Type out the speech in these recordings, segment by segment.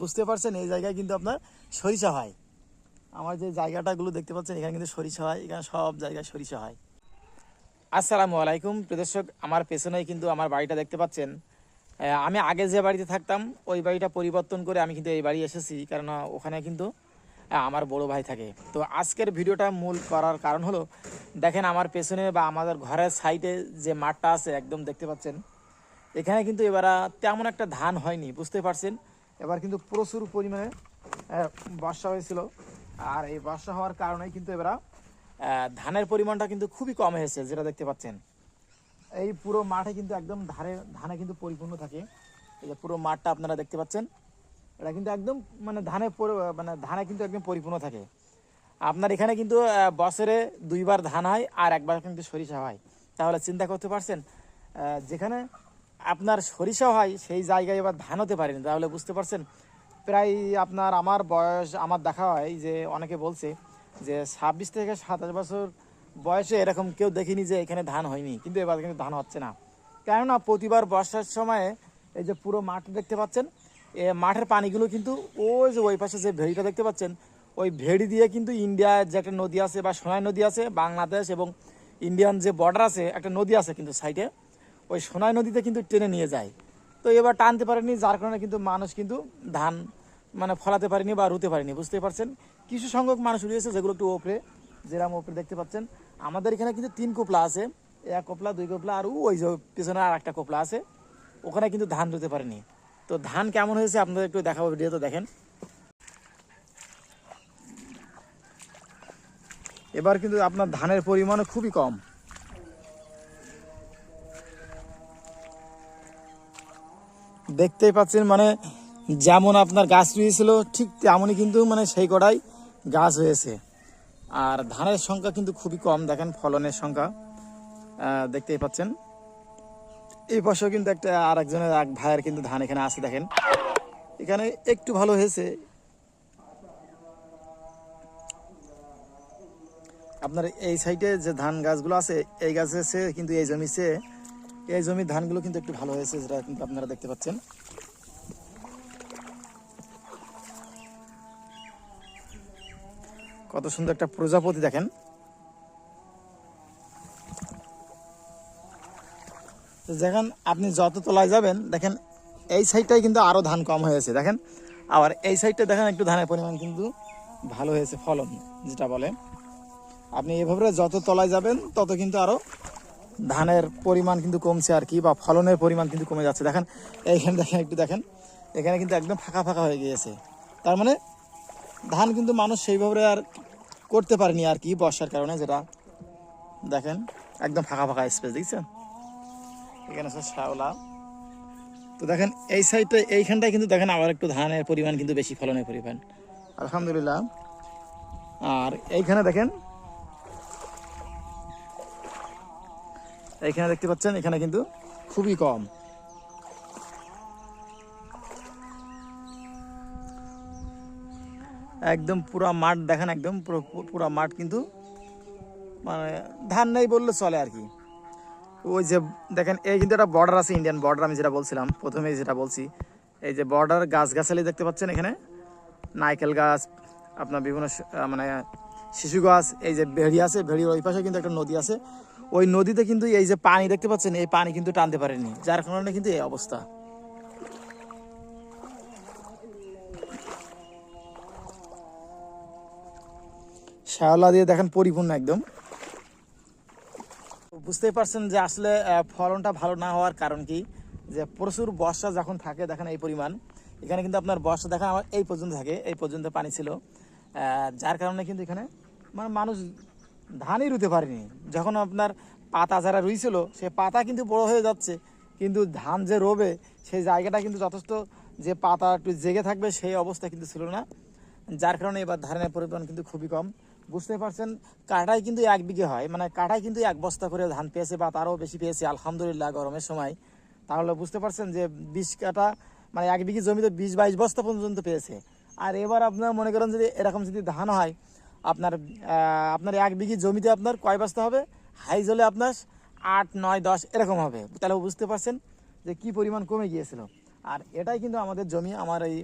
বুঝতে পারছেন, এই জায়গায় কিন্তু আপনার সরিষা হয়। আমার যে জায়গাটাগুলো দেখতে পাচ্ছেন, এখানে কিন্তু সরিষা হয়, এখানে সব জায়গায় সরিষা হয়। আসসালামু আলাইকুম প্রদর্শক আমার পেছনেই কিন্তু আমার বাড়িটা দেখতে পাচ্ছেন। আমি আগে যে বাড়িতে থাকতাম, ওই বাড়িটা পরিবর্তন করে আমি কিন্তু এই বাড়ি এসেছি, কারণ ওখানে কিন্তু আমার বড় ভাই থাকে। তো আজকের ভিডিওটা মূল করার কারণ হলো, দেখেন আমার পেছনে বা আমাদের ঘরের সাইডে যে মাঠটা আছে, একদম দেখতে পাচ্ছেন। এখানে কিন্তু এবার তেমন একটা ধান হয়নি, বুঝতে পারছেন? এবার কিন্তু প্রচুর পরিমাণে বর্ষা হয়েছিল। আর এই বর্ষা হওয়ার কারণে কিন্তু এবার ধানের পরিমাণটা কিন্তু খুবই কম হয়েছে, যেটা দেখতে পাচ্ছেন। এই পুরো মাঠে কিন্তু একদম ধারে, ধানে কিন্তু পরিপূর্ণ থাকে। এই যে পুরো মাঠটা আপনারা দেখতে পাচ্ছেন, এটা কিন্তু একদম মানে ধানে মানে ধানে কিন্তু একদম পরিপূর্ণ থাকে। আপনার এখানে কিন্তু বছরে দুইবার ধান হয় আর একবার কিন্তু সরিষা হয়। তাহলে চিন্তা করতে পারছেন যেখানে আপনার সরিষা হয়, সেই জায়গায় এবার ধান হতে পারেনি তাহলে বুঝতে পারছেন? প্রায় আপনার আমার বয়স, আমার দেখা হয় যে অনেকে বলছে যে ছাব্বিশ থেকে সাতাশ বছর বয়সে এরকম কেউ দেখিনি যে এখানে ধান হয়নি। কিন্তু এবার কিন্তু ধান হচ্ছে না। কেননা প্রতিবার বর্ষার সময়ে এই যে পুরো মাঠ দেখতে পাচ্ছেন, এ মাঠের পানিগুলো কিন্তু ওই যে ওই পাশে যে ভেড়িটা দেখতে পাচ্ছেন, ওই ভেড়ি দিয়ে কিন্তু ইন্ডিয়ার যে একটা নদী আছে বা সোনাই নদী আছে, বাংলাদেশ এবং ইন্ডিয়ান যে বর্ডার আছে, একটা নদী আছে কিন্তু সাইডে ওই সোনাই নদীতে কিন্তু টেনে নিয়ে যায়। তো এবার টানতে পারেনি, যার কারণে কিন্তু মানুষ কিন্তু ধান মানে ফলাতে পারেনি বা রুতে পারেনি বুঝতে পারছেন? কিছু সংখ্যক মানুষ রয়েছে যেগুলো একটু ওপরে, যেরাম ওপরে দেখতে পাচ্ছেন। আমাদের এখানে কিন্তু তিন কোপলা আছে, এক কোপলা, দুই কোপলা, আর ওই যে পিছনে আর একটা কোপলা আছে। ওখানে কিন্তু ধান রুতে পারেনি। তো ধান কেমন হয়েছে আপনাদের একটু দেখাবো ভিডিওতে, দেখেন। এবার কিন্তু আপনার ধানের পরিমাণও খুবই কম। দেখতেই পাচ্ছেন মানে যেমন আপনার গাছ রয়েছিল, ঠিক তেমনই কিন্তু মানে সেই কটাই গাছ হয়েছে। আর ধানের সংখ্যা কিন্তু খুবই কম, দেখেন ফলনের সংখ্যা দেখতেই পাচ্ছেন। এই পাশেও কিন্তু একটা আর একজনের এক ভাইয়ের কিন্তু ধান এখানে আছে, দেখেন। এখানে একটু ভালো হয়েছে। আপনার এই সাইডে যে ধান গাছগুলো আছে, এই গাছে কিন্তু এই জমিতে এই জমির ধানগুলো কিন্তু একটু ভালো হয়েছে, যেটা কিন্তু আপনারা দেখতে পাচ্ছেন। কত সুন্দর একটা প্রজাপতি দেখেন। দেখেন, আপনি যত তলায় যাবেন, দেখেন, এই সাইডটাই কিন্তু আরও ধান কম হয়েছে, দেখেন। আবার এই সাইডটা দেখেন, একটু ধানের পরিমাণ কিন্তু ভালো হয়েছে ফলন, যেটা বলে। আপনি এভাবে যত তলায় যাবেন, তত কিন্তু আরও ধানের পরিমাণ কিন্তু কমছে আর কি, বা ফলনের পরিমাণ কিন্তু কমে যাচ্ছে। দেখেন এইখানে দেখেন একটু দেখেন, এখানে কিন্তু একদম ফাঁকা ফাঁকা হয়ে গিয়েছে। তার মানে ধান কিন্তু মানুষ সেইভাবে আর করতে পারেনি আর কি বর্ষার কারণে, যেটা দেখেন, একদম ফাঁকা ফাঁকা স্পেস দেখছেন? এখানে আছে শ্যাওলা। তো দেখেন, এই সাইডটা এইখানটায় কিন্তু দেখেন আবার একটু ধানের পরিমাণ কিন্তু বেশি, ফলনের পরিমাণ। আলহামদুলিল্লাহ। আর এইখানে দেখেন এইখানে দেখতে পাচ্ছেন, এখানে কিন্তু খুবই কম। একদম পুরা মাঠ, দেখেন একদম পুরো পুরা মাঠ কিন্তু মানে ধান নেই বললে চলে আর কি। ওই যে দেখেন, এই কিন্তু একটা বর্ডার আছে ইন্ডিয়ান বর্ডার আমি যেটা বলছিলাম প্রথমে যেটা বলছি। এই যে বর্ডার গাছ গাছালি দেখতে পাচ্ছেন এখানে? নারকেল গাছ, আপনার বিভিন্ন মানে শিশু গাছ, এই যে ভেড়ি আছে, ভেড়ির ওই পাশে কিন্তু একটা নদী আছে। ওই নদীতে কিন্তু এই যে পানি দেখতে পাচ্ছেন, এই পানি কিন্তু টানতে পারেনি। যার কারণে কিন্তু এই অবস্থা। শ্যাওলা দিয়ে দেখেন পরিপূর্ণ একদম। বুঝতেই পারছেন যে আসলে ফলনটা ভালো না হওয়ার কারণ কি? যে প্রচুর বর্ষা যখন থাকে, দেখেন এই পরিমাণ। এখানে কিন্তু আপনার বর্ষা, দেখেন আমার এই পর্যন্ত থাকে, এই পর্যন্ত পানি ছিল। যার কারণে কিন্তু এখানে মানে মানুষ ধানই রুতে পারিনি। যখন আপনার পাতা যারা রুইছিল, সে পাতা কিন্তু বড় হয়ে যাচ্ছে, কিন্তু ধান যে রোবে, সেই জায়গাটা কিন্তু যথেষ্ট যে পাতা একটু জেগে থাকবে, সেই অবস্থা কিন্তু ছিল না। যার কারণে এবার ধানের পরিমাণ কিন্তু খুবই কম। বুঝতে পারছেন, কাটাই কিন্তু এক বিঘে হয় মানে কাটাই কিন্তু এক বস্তা করে ধান পেয়েছে বা তারও বেশি পেয়েছে, আলহামদুলিল্লাহ, গরমের সময়। তাহলে বুঝতে পারছেন যে বিশ কাটা মানে এক বিঘে জমিতে বিশ বাইশ বস্তা পর্যন্ত পেয়েছে। আর এবার আপনার মনে করেন যদি এরকম যদি ধান হয় আপনার আপনার এক বিঘে জমিতে আপনার কয় বস্তা হবে? হাই জলে আপনার আট, নয়, দশ, এরকম হবে। তাহলে বুঝতে পারছেন যে কি পরিমাণ কমে গিয়েছিল। আর এটাই কিন্তু আমাদের জমি, আমার এই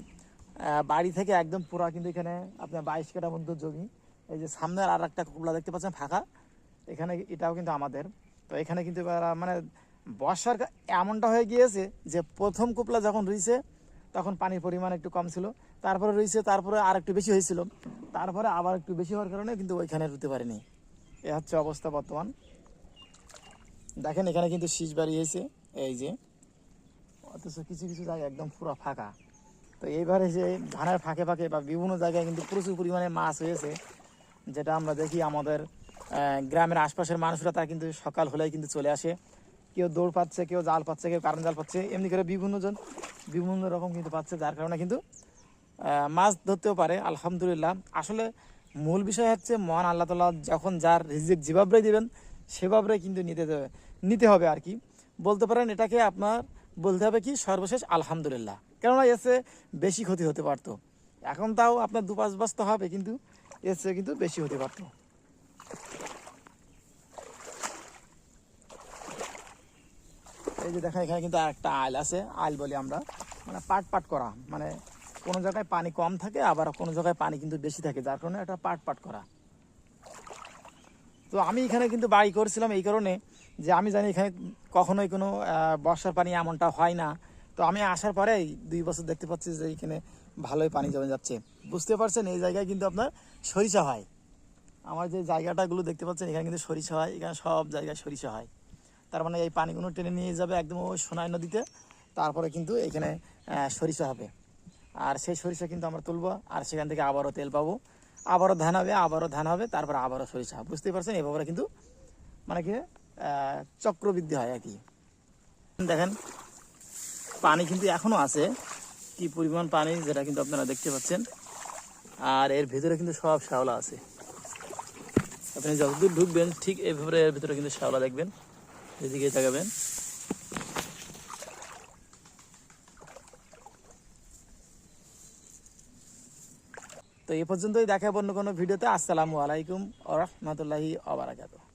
বাড়ি থেকে একদম পুরা কিন্তু এখানে আপনার বাইশ কাটা মতো জমি। এই যে সামনের আর একটা কুবলা দেখতে পাচ্ছেন, ফাঁকা। এখানে এটাও কিন্তু আমাদের। তো এখানে কিন্তু মানে বর্ষার এমনটা হয়ে গিয়েছে যে প্রথম কুপলা যখন রয়েছে তখন পানির পরিমাণ একটু কম ছিল। তারপরে রয়েছে, তারপরে আর একটু বেশি হয়েছিল। তারপরে আবার একটু বেশি হওয়ার কারণে কিন্তু ওইখানে রুতে পারেনি। এ হচ্ছে অবস্থা বর্তমান। দেখেন এখানে কিন্তু শীষ বাড়িয়েছে, এই যে। অথচ কিছু কিছু জায়গা একদম পুরো ফাঁকা। তো এইবারে যে ধানের ফাঁকে ফাঁকে বা বিভিন্ন জায়গায় কিন্তু প্রচুর পরিমাণে মাছ হয়েছে, যেটা আমরা দেখি আমাদের গ্রামের আশপাশের মানুষরা তারা কিন্তু সকাল হলেই কিন্তু চলে আসে। কেউ দৌড় পাচ্ছে, কেউ জাল পাচ্ছে, কেউ কারেন্ট জাল পাচ্ছে, এমনি করে বিভিন্ন জন বিভিন্ন রকম কিন্তু পাচ্ছে, যার কারণে কিন্তু মাছ ধরতেও পারে, আলহামদুলিল্লাহ। আসলে মূল বিষয় হচ্ছে, মহান আল্লাহ তালা যখন যার রিজিক যেভাবে দিবেন, সেভাবে কিন্তু নিতে দেবে, নিতে হবে আর কি। বলতে পারেন, এটাকে আপনার বলতে হবে কি, সর্বশেষ আলহামদুলিল্লাহ। কেননা এসে বেশি ক্ষতি হতে পারতো। এখন তাও আপনার দু পাঁচ বস্তা হবে, কিন্তু এসে কিন্তু বেশি হতে পারতো। এই যে দেখেন, এখানে কিন্তু আর একটা আইল আছে। আইল বলি আমরা মানে পাট পাট করা মানে কোনো জায়গায় পানি কম থাকে, আবার কোনো জায়গায় পানি কিন্তু বেশি থাকে, যার কারণে এটা পাট পাট করা। তো আমি এখানে কিন্তু বাড়ি করেছিলাম এই কারণে যে আমি জানি এখানে কখনোই কোনো বর্ষার পানি এমনটা হয় না। তো আমি আসার পরেই দুই বছর দেখতে পাচ্ছি যে এখানে ভালোই পানি জমে যাচ্ছে। বুঝতে পারছেন, এই জায়গায় কিন্তু আপনার সরিষা হয়। আমার যে জায়গাটাগুলো দেখতে পাচ্ছেন, এখানে কিন্তু সরিষা হয়, এখানে সব জায়গায় সরিষা হয়। তার মানে এই পানিগুলো টেনে নিয়ে যাবে একদম ওই সোনাই নদীতে, তারপরে কিন্তু এখানে সরিষা হবে। আর সেই সরিষা কিন্তু আমরা তুলবো, আর সেখান থেকে আবারও তেল পাবো। আবারও ধান হবে, আবারও ধান হবে, তারপর আবারও সরিষা। বুঝতেই পারছেন? এভাবে কিন্তু মানে কি চক্রবৃদ্ধি হয় আর কি। দেখেন, পানি কিন্তু এখনও আছে। কি পরিমাণ পানি যেটা কিন্তু আপনারা দেখতে পাচ্ছেন। আর এর ভিতরে কিন্তু সব শ্যাওলা আছে। আপনি যতদূর ঢুকবেন, ঠিক এইভাবে এর ভিতরে কিন্তু শ্যাওলা দেখবেন। এদিকে তাকাবেন। তো এই পর্যন্তই দেখাবো অন্য কোনো ভিডিওতে। আসসালামু আলাইকুম আ রহমতুল্লাহি আবরাকাতুহ